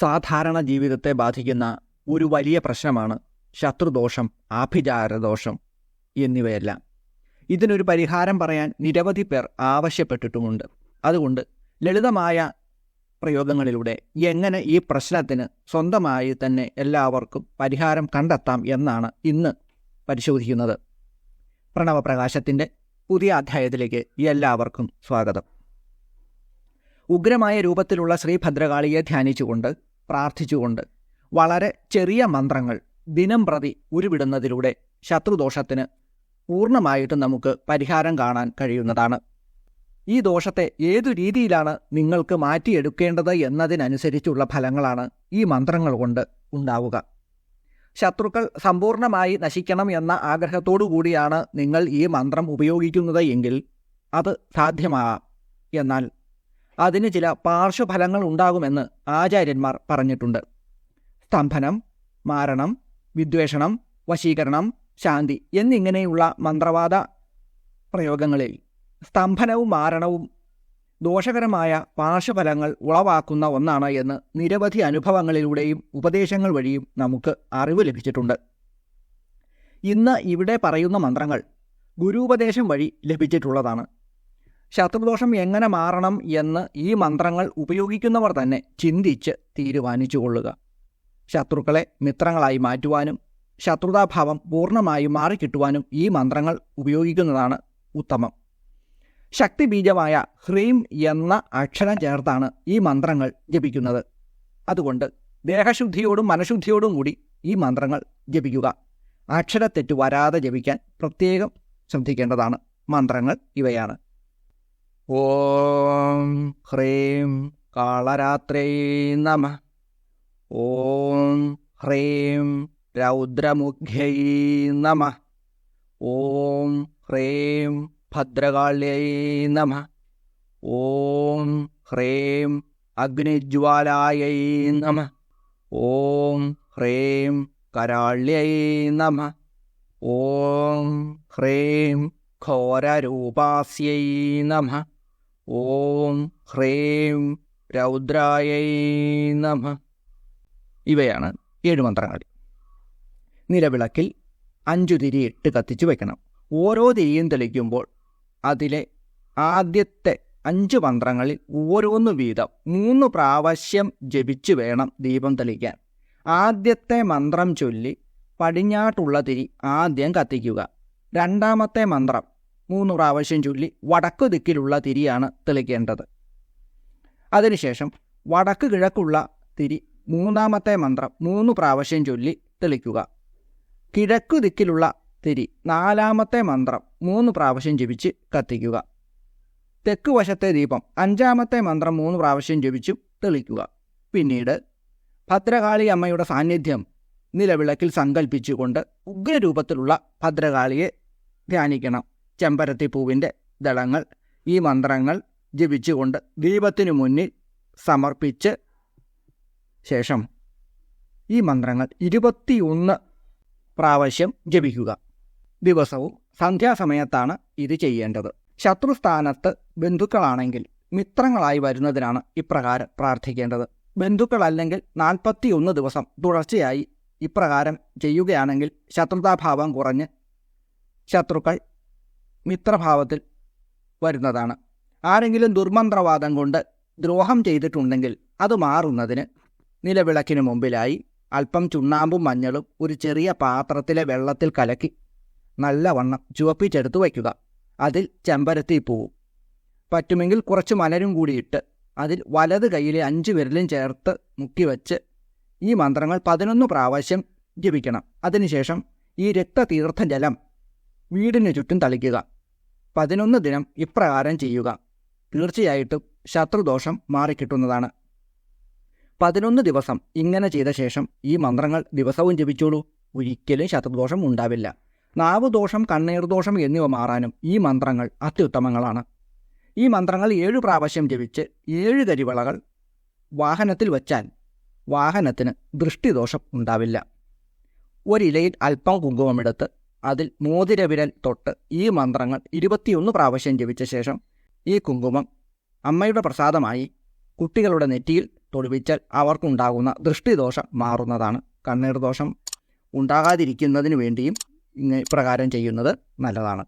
സാധാരണ ജീവിതത്തെ ബാധിക്കുന്ന ഒരു വലിയ പ്രശ്നമാണ് ശത്രുദോഷം ആഭിചാരദോഷം എന്നിവയെല്ലാം. ഇതിനൊരു പരിഹാരം പറയാൻ നിരവധി പേർ ആവശ്യപ്പെട്ടിട്ടുമുണ്ട്. അതുകൊണ്ട് ലളിതമായ പ്രയോഗങ്ങളിലൂടെ എങ്ങനെ ഈ പ്രശ്നത്തിന് സ്വന്തമായി തന്നെ എല്ലാവർക്കും പരിഹാരം കണ്ടെത്താം എന്നാണ് ഇന്ന് പരിശോധിക്കുന്നത്. പ്രണവപ്രകാശത്തിന്റെ പുതിയ അധ്യായത്തിലേക്ക് എല്ലാവർക്കും സ്വാഗതം. ഉഗ്രമായ രൂപത്തിലുള്ള ശ്രീഭദ്രകാളിയെ ധ്യാനിച്ചുകൊണ്ട് പ്രാർത്ഥിച്ചുകൊണ്ട് വളരെ ചെറിയ മന്ത്രങ്ങൾ ദിനം പ്രതി ഉരുവിടുന്നതിലൂടെ ശത്രുദോഷത്തിന് പൂർണമായിട്ടും നമുക്ക് പരിഹാരം കാണാൻ കഴിയുന്നതാണ്. ഈ ദോഷത്തെ ഏതു രീതിയിലാണ് നിങ്ങൾക്ക് മാറ്റിയെടുക്കേണ്ടത് എന്നതിനനുസരിച്ചുള്ള ഫലങ്ങളാണ് ഈ മന്ത്രങ്ങൾ കൊണ്ട് ഉണ്ടാവുക. ശത്രുക്കൾ സമ്പൂർണമായി നശിക്കണം എന്ന ആഗ്രഹത്തോടു കൂടിയാണ് നിങ്ങൾ ഈ മന്ത്രം ഉപയോഗിക്കുന്നത് എങ്കിൽ അത് സാധ്യമാകാം എന്നാൽ അതിന് ചില പാർശ്വഫലങ്ങൾ ഉണ്ടാകുമെന്ന് ആചാര്യന്മാർ പറഞ്ഞിട്ടുണ്ട്. സ്തംഭനം മാരണം വിദ്വേഷണം വശീകരണം ശാന്തി എന്നിങ്ങനെയുള്ള മന്ത്രവാദ പ്രയോഗങ്ങളിൽ സ്തംഭനവും മാരണവും ദോഷകരമായ പാർശ്വഫലങ്ങൾ ഉളവാക്കുന്ന ഒന്നാണ് എന്ന് നിരവധി അനുഭവങ്ങളിലൂടെയും ഉപദേശങ്ങൾ വഴിയും നമുക്ക് അറിവ് ലഭിച്ചിട്ടുണ്ട്. ഇന്ന് ഇവിടെ പറയുന്ന മന്ത്രങ്ങൾ ഗുരുപദേശം വഴി ലഭിച്ചിട്ടുള്ളതാണ്. ശത്രുദോഷം എങ്ങനെ മാറണം എന്ന് ഈ മന്ത്രങ്ങൾ ഉപയോഗിക്കുന്നവർ തന്നെ ചിന്തിച്ച് തീരുമാനിച്ചു കൊള്ളുക. ശത്രുക്കളെ മിത്രങ്ങളായി മാറ്റുവാനും ശത്രുതാഭാവം പൂർണമായും മാറിക്കിട്ടുവാനും ഈ മന്ത്രങ്ങൾ ഉപയോഗിക്കുന്നതാണ് ഉത്തമം. ശക്തി ബീജമായ ഹ്രീം എന്ന അക്ഷരം ചേർത്താണ് ഈ മന്ത്രങ്ങൾ ജപിക്കുന്നത്. അതുകൊണ്ട് ദേഹശുദ്ധിയോടും മനഃശുദ്ധിയോടും കൂടി ഈ മന്ത്രങ്ങൾ ജപിക്കുക. അക്ഷരത്തെറ്റ് വരാതെ ജപിക്കാൻ പ്രത്യേകം ശ്രദ്ധിക്കേണ്ടതാണ്. മന്ത്രങ്ങൾ ഇവയാണ്. ഓം ഹ്രീം കാളരാത്രേ നമ. ഓം ഹ്രീം രൗദ്രമുഖ്യൈ നമ. ഓം ഹ്രീം ഭദ്രകാള്യൈ നമ. ഓം ഹ്രീം അഗ്നിജ്വാലായൈ നമ. ഓം ഹ്രീം കരാള്യൈ നമ. ഓം ഹ്രീം ഘോരരൂപാസ്യൈ നമ. ഓം ഹ്രീം രൗദ്രായൈ നമ. ഇവയാണ് ഏഴ് മന്ത്രങ്ങൾ. നിലവിളക്കിൽ അഞ്ചു തിരി ഇട്ട് കത്തിച്ചു വയ്ക്കണം ഓരോ തിരിയും തെളിക്കുമ്പോൾ അതിലെ ആദ്യത്തെ അഞ്ച് മന്ത്രങ്ങളിൽ ഓരോന്ന് വീതം മൂന്ന് പ്രാവശ്യം ജപിച്ചു വേണം ദീപം തെളിക്കാൻ. ആദ്യത്തെ മന്ത്രം ചൊല്ലി പടിഞ്ഞാട്ടുള്ള തിരി ആദ്യം കത്തിക്കുക. രണ്ടാമത്തെ മന്ത്രം മൂന്ന് പ്രാവശ്യം ചൊല്ലി വടക്കു ദിക്കിലുള്ള തിരിയാണ് തെളിക്കേണ്ടത്. അതിനുശേഷം വടക്ക് കിഴക്കുള്ള തിരി മൂന്നാമത്തെ മന്ത്രം മൂന്ന് പ്രാവശ്യം ചൊല്ലി തെളിക്കുക. കിഴക്കു ദിക്കിലുള്ള തിരി നാലാമത്തെ മന്ത്രം മൂന്ന് പ്രാവശ്യം ജപിച്ച് കത്തിക്കുക. തെക്ക് വശത്തെ ദീപം അഞ്ചാമത്തെ മന്ത്രം മൂന്ന് പ്രാവശ്യം ജപിച്ചും തെളിക്കുക. പിന്നീട് ഭദ്രകാളി അമ്മയുടെ സാന്നിധ്യം നിലവിളക്കിൽ സങ്കല്പിച്ചുകൊണ്ട് ഉഗ്രരൂപത്തിലുള്ള ഭദ്രകാളിയെ ധ്യാനിക്കണം. ചെമ്പരത്തിപ്പൂവിന്റെ ദളങ്ങൾ ഈ മന്ത്രങ്ങൾ ജപിച്ചുകൊണ്ട് ദീപത്തിനു മുന്നിൽ സമർപ്പിച്ച് ശേഷം ഈ മന്ത്രങ്ങൾ ഇരുപത്തിയൊന്ന് പ്രാവശ്യം ജപിക്കുക. ദിവസവും സന്ധ്യാസമയത്താണ് ഇത് ചെയ്യേണ്ടത്. ശത്രുസ്ഥാനത്ത് ബന്ധുക്കളാണെങ്കിൽ മിത്രങ്ങളായി വരുന്നതിനാണ് ഇപ്രകാരം പ്രാർത്ഥിക്കേണ്ടത്. ബന്ധുക്കളല്ലെങ്കിൽ നാൽപ്പത്തിയൊന്ന് ദിവസം തുടർച്ചയായി ഇപ്രകാരം ചെയ്യുകയാണെങ്കിൽ ശത്രുതാഭാവം കുറഞ്ഞ് ശത്രുക്കൾ മിത്രഭാവത്തിൽ വരുന്നതാണ്. ആരെങ്കിലും ദുർമന്ത്രവാദം കൊണ്ട് ദ്രോഹം ചെയ്തിട്ടുണ്ടെങ്കിൽ അത് മാറുന്നതിന് നിലവിളക്കിന് മുമ്പിലായി അല്പം ചുണ്ണാമ്പും മഞ്ഞളും ഒരു ചെറിയ പാത്രത്തിലെ വെള്ളത്തിൽ കലക്കി നല്ലവണ്ണം ചുവപ്പിച്ചെടുത്ത് വയ്ക്കുക. അതിൽ ചെമ്പരത്തി പൂവും. പറ്റുമെങ്കിൽ കുറച്ച് മലരും കൂടിയിട്ട് അതിൽ വലത് കൈയിലെ അഞ്ച് വിരലും ചേർത്ത് മുക്കിവെച്ച് ഈ മന്ത്രങ്ങൾ പതിനൊന്ന് പ്രാവശ്യം ജപിക്കണം. അതിനുശേഷം ഈ രക്തതീർത്ഥ ജലം വീടിന് ചുറ്റും തളിക്കുക. പതിനൊന്ന് ദിനം ഇപ്രകാരം ചെയ്യുക. തീർച്ചയായിട്ടും ശത്രുദോഷം മാറിക്കിട്ടുന്നതാണ്. പതിനൊന്ന് ദിവസം ഇങ്ങനെ ചെയ്ത ശേഷം ഈ മന്ത്രങ്ങൾ ദിവസവും ജപിച്ചോളൂ. ഒരിക്കലും ശത്രുദോഷം ഉണ്ടാവില്ല. നാവുദോഷം കണ്ണീർദോഷം എന്നിവ മാറാനും ഈ മന്ത്രങ്ങൾ അത്യുത്തമങ്ങളാണ്. ഈ മന്ത്രങ്ങൾ ഏഴു പ്രാവശ്യം ജപിച്ച് ഏഴ് കരിവളകൾ വാഹനത്തിൽ വച്ചാൽ വാഹനത്തിന് ദൃഷ്ടിദോഷം ഉണ്ടാവില്ല. ഒരിലയിൽ അല്പം കുങ്കുമമെടുത്ത് അതിൽ മോതിരവിരൽ തൊട്ട് ഈ മന്ത്രങ്ങൾ ഇരുപത്തിയൊന്ന് പ്രാവശ്യം ജപിച്ച ശേഷം ഈ കുങ്കുമം അമ്മയുടെ പ്രസാദമായി കുട്ടികളുടെ നെറ്റിയിൽ തൊടുവിച്ചാൽ അവർക്കുണ്ടാകുന്ന ദൃഷ്ടിദോഷം മാറുന്നതാണ്. കണ്ണീർ ദോഷം ഉണ്ടാകാതിരിക്കുന്നതിന് വേണ്ടിയും ഇങ്ങനെ ഇപ്രകാരം ചെയ്യുന്നത് നല്ലതാണ്.